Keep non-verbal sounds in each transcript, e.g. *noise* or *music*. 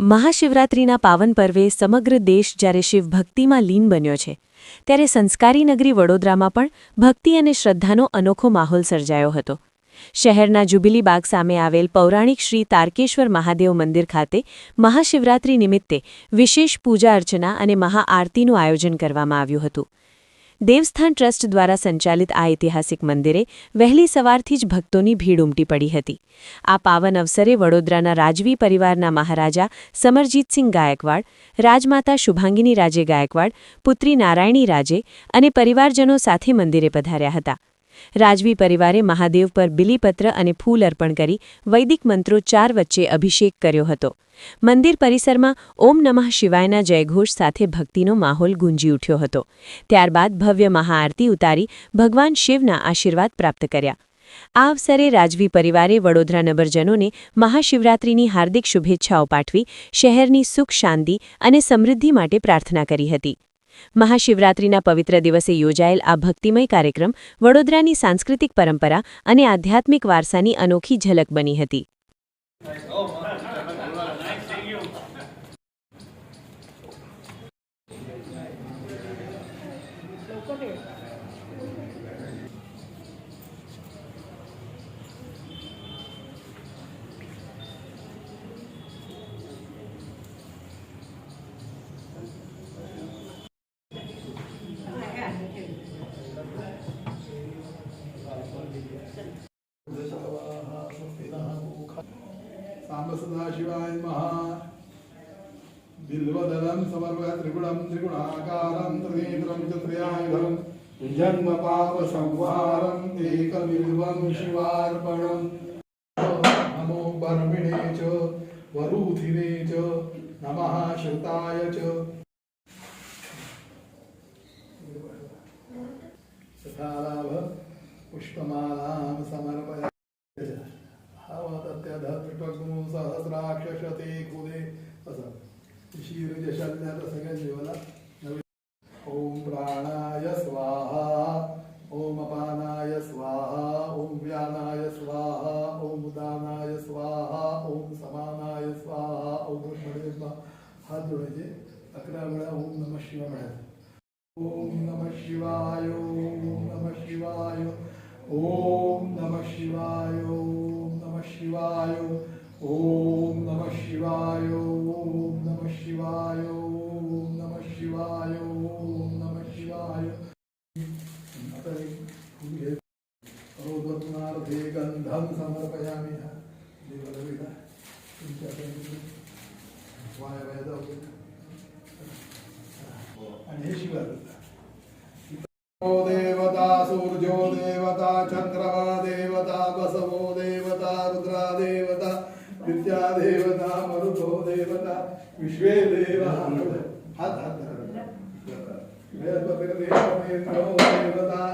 મહાશિવરાત્રિના પાવન પર્વે સમગ્ર દેશ જ્યારે શિવભક્તિમાં લીન બન્યો છે, ત્યારે સંસ્કારી નગરી વડોદરામાં પણ ભક્તિ અને શ્રદ્ધાનો અનોખો માહોલ સર્જાયો હતો. શહેરના જુબિલી બાગ સામે આવેલ પૌરાણિક શ્રી તારકેશ્વર મહાદેવ મંદિર ખાતે મહાશિવરાત્રિ નિમિત્તે વિશેષ પૂજા અર્ચના અને મહાઆરતીનું આયોજન કરવામાં આવ્યું હતું. દેવસ્થાન ટ્રસ્ટ દ્વારા સંચાલિત આ ઐતિહાસિક મંદિરે વહેલી સવારથી જ ભક્તોની ભીડ ઉમટી પડી હતી. આ પાવન અવસરે વડોદરાના રાજવી પરિવારના મહારાજા સમરજીતસિંહ ગાયકવાડ, રાજમાતા શુભાંગીની રાજે ગાયકવાડ, પુત્રી નારાયણી રાજે અને પરિવારજનો સાથે મંદિરે પધાર્યા હતા. રાજવી પરિવારે મહાદેવ પર બિલીપત્ર અને ફૂલ અર્પણ કરી વૈદિક મંત્રોચ્ચાર વચ્ચે અભિષેક કર્યો હતો. મંદિર પરિસરમાં ઓમ નમઃ શિવાયના જયઘોષ સાથે ભક્તિનો માહોલ ગુંજી ઉઠ્યો હતો. ત્યારબાદ ભવ્ય મહાઆરતી ઉતારી ભગવાન શિવના આશીર્વાદ પ્રાપ્ત કર્યા. આ અવસરે રાજવી પરિવારે વડોદરા નગરજનોને મહાશિવરાત્રિની હાર્દિક શુભેચ્છાઓ પાઠવી શહેરની સુખ શાંતિ અને સમૃદ્ધિ માટે પ્રાર્થના કરી હતી. મહાશિવરાત્રિના પવિત્ર દિવસે યોજાયેલ આ ભક્તિમય કાર્યક્રમ વડોદરાની સાંસ્કૃતિક પરંપરા અને આધ્યાત્મિક વારસાની અનોખી ઝલક બની હતી. सांब सदाशिवाय महा बिल्वदलं समर्पय त्रिगुणं त्रिगुणाकारं त्रिनेत्रं च त्र्यायुधं जन्मपापसंहारम् एकबिल्वं शिवार्पणम् नमो बर्मिणे च वरूधिने च नमः श्रुताय च सखालाभ पुष्पमालां समर्पय सहस्राक्षशते खुदे असं शीर्जशल्यात सगळ्या जीवाला नवीन ॐ प्राणाय स्वाहा ॐ अपानाय स्वाहा ॐ व्यानाय स्वाहा ॐ उदानाय स्वाहा ॐ समानाय स्वाहा ॐ पुष्पडे स्वाहा हात जोडायचे अकरा वेळा ओम नमः शिवाय म्हणायचं ओम नमः शिवाय ओम नमः शिवाय ओम नमः शिवाय ओम नमः शिवाय ઓમ નમઃ શિવાય ઓમ નમઃ શિવાય ઓમ નમઃ શિવાય ઓમ નમઃ શિવાય અરોદનાર્થે ગંધમ સમર્પયામિ દેવરવિદા વાય વેદ અને શિવાય દેવતા સૂર્યો દેવતા ચંદ્રમા દેવતા બસવો દેવતા રુદ્રા દેવતા दित्या देवता मरुतो देवता विश्वे देवा हाथ हाथ बृहस्पतिर्देवमेन्द्रो देवता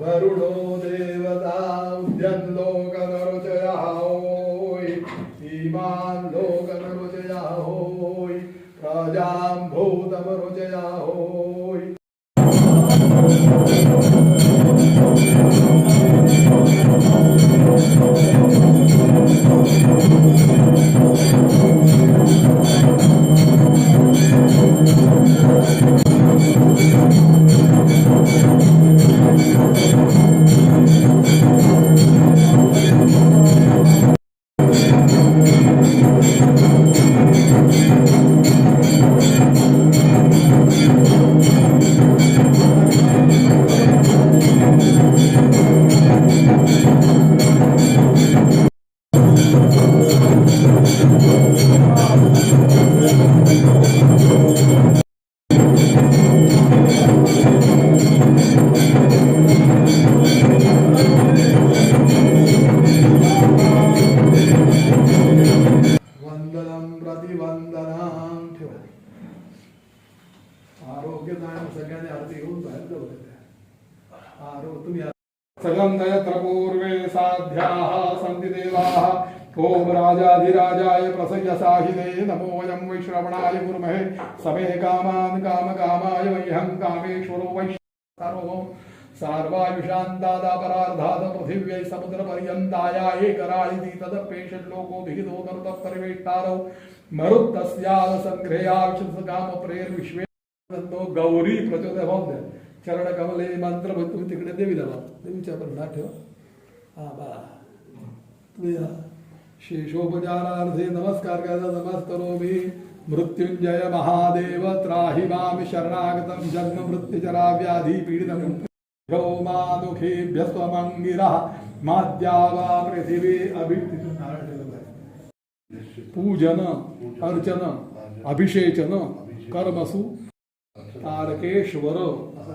वरुणो देवता उद्यन्लोकनरुचयः होयि धीमान् लोकनरुचयः होयि प्रजां भूतमरुचयः होयि समाधान ठेवा आरोग्यदायम सगळ्याने आरती घेऊन बाहेर जाऊ देते आरो तुम्ही सगम नयत्र पूर्वे साध्याः सन्ति देवाः ओम राजाधिराजाय प्रसय साहिदे नमो वयं वैष्णवणाय गुरुमहे समे कामान् काम कामाय वह्यं कामेश्वरो वैष्णवो सार्वायुषान्तादापरार्धाद पृथिव्यै समुद्रपर्यन्ताया एकरायिति तदप्येषल्लोको भिहितो नरुतः परिवेष्टारौ ಮರುತ್ತಸ್ಯಾದ ಸಂಗ್ರಹಾಕ್ಷಕಾಮ ಪ್ರೇರ್ ವಿಶ್ವೇ ಗೌರಿ ಪ್ರಚೋದಯ ಹೋದೆ ಚರಣ ಕಮಲೆ ಮಂತ್ರ ಬಂತು ಮತ್ತೆ ಕಡೆ ದೇವಿದಲ್ಲ ದೇವಿ ಚಾಪಲ್ ನಾಟ್ಯ ಆ ಬಾ ತುಳಿಯ ಶೇಷೋಪಚಾರಾರ್ಥೆ ನಮಸ್ಕಾರ ನಮಸ್ಕರೋಮಿ ಮೃತ್ಯುಂಜಯ ಮಹಾದೇವ ತ್ರಾಹಿ ಮಾಮಿ ಶರಣಾಗತಂ ಜನ್ಮ ಮೃತ್ಯುಚರಾ ವ್ಯಾಧಿ ಪೀಡಿತಂ ಯೋ ಮಾ ದುಃಖೇಭ್ಯ ಸ್ವಮಂಗಿರಃ ಮಾದ್ಯಾವಾ ಪೃಥಿವೇ ಅಭಿಷ್ಠಿತ पूजन अर्चन अभिषेचन कर्मसु तारकेश्वर। असा.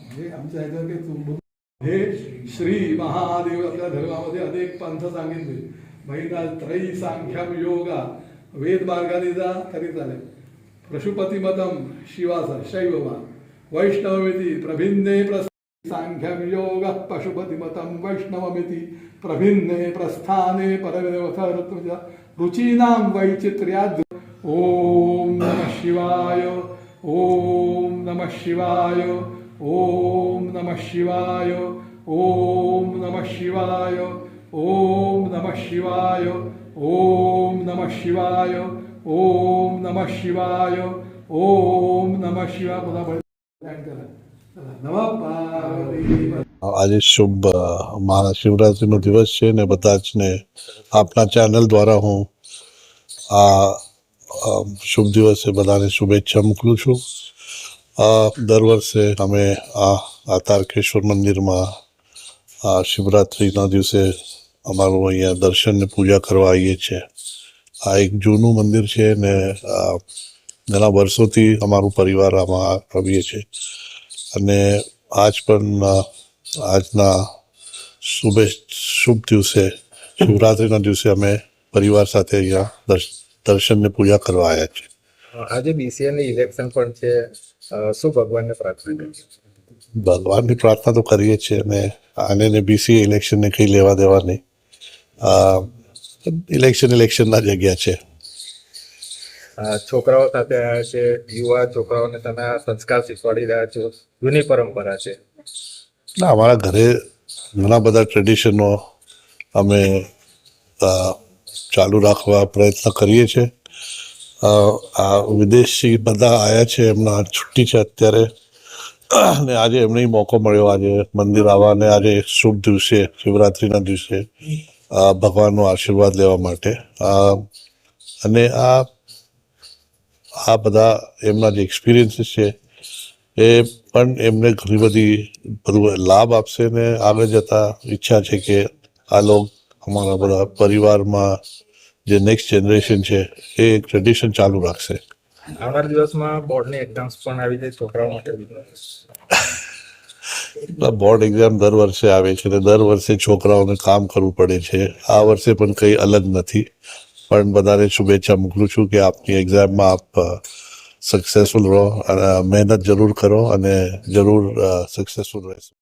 म्हणजे आमच्या काही हे श्री महादेव आपल्या धर्मामध्ये अनेक पंथ सांगितले. महिना त्रयी सांख्यम योगा. वेद मार्गाने जा तरी चालेल. पशुपतिमतम शिवासा शैवमा वैष्णवमिती प्रभिन्ने प्रस सांख्यम योग पशुपतिमतम वैष्णवमिती प्रभिन्ने प्रस्थाने परमेव रुचीनां वैचित्र्याद् ओम नमः शिवाय ओम नमः शिवाय ओम नमः शिवाय ओम नमः शिवाय ओम नमः शिवाय ओम नमः शिवाय ओम नमः शिवाय ओम नमः शिवाय આજે શુભ મહાશિવરાત્રિનો દિવસ છે ને બધા જ ને આપના ચેનલ દ્વારા હું આ શુભ દિવસે બધાને શુભેચ્છા મોકલું છું. દર વર્ષે અમે આ તારકેશ્વર મંદિરમાં આ શિવરાત્રિના દિવસે અમારું અહીંયા દર્શન ને પૂજા કરવા આવીએ છીએ. આ એક જૂનું મંદિર છે ને ઘણા વર્ષોથી અમારું પરિવાર આમાં આવીએ છીએ. અને આજ પણ આજના શુભે શુભ દિવસે શિવરાત્રિના દિવસે અમે પરિવાર સાથે અહીંયા દર્શનને પૂજા કરવા આવ્યા છીએ. આજે બીસીએની ઇલેક્શન પણ છે. શું ભગવાનને પ્રાર્થના કરી ભગવાનની પ્રાર્થના તો કરીએ છીએ અને આને ને બીસી ઇલેક્શનને કંઈ લેવા દેવા નહીં. ઇલેક્શન ઇલેક્શનના જગ્યા છે. છોકરાઓ સાથે આવ્યા છે, યુવા છોકરાઓને તમે આ સંસ્કાર શીખવાડી રહ્યા છો, જૂની પરંપરા છે. ના, અમારા ઘરે ઘણા બધા ટ્રેડિશનો અમે ચાલુ રાખવા પ્રયત્ન કરીએ છીએ. આ વિદેશી બધા આવ્યા છે, એમના છુટ્ટી છે અત્યારે. અને આજે એમને મોકો મળ્યો, આજે મંદિર આવવાને આજે શુભ દિવસે, શિવરાત્રિના દિવસે ભગવાનનો આશીર્વાદ લેવા માટે. અને આ આ બધા એમના જે એક્સપિરિયન્સીસ છે એ પણ એમને ઘણી બધી બધું લાભ આપશે ને આગળ જતા ઈચ્છા છે કે આ લોક અમારા બધા પરિવારમાં જે નેક્સ્ટ જનરેશન છે એ ટ્રેડિશન ચાલુ રાખશે. આવનાર દિવસમાં બોર્ડની એક્ઝામ્સ પણ આવી જાય છોકરાઓ માટે. *laughs* બોર્ડ એક્ઝામ દર વર્ષે આવે છે ને દર વર્ષે છોકરાઓને કામ કરવું પડે છે. આ વર્ષે પણ કંઈ અલગ નથી. પણ બધાને શુભેચ્છા મોકલું છું કે આપની એક્ઝામમાં આપ સક્સેસફુલ રહો અને મહેનત જરૂર કરો અને જરૂર સક્સેસફુલ રહેશો.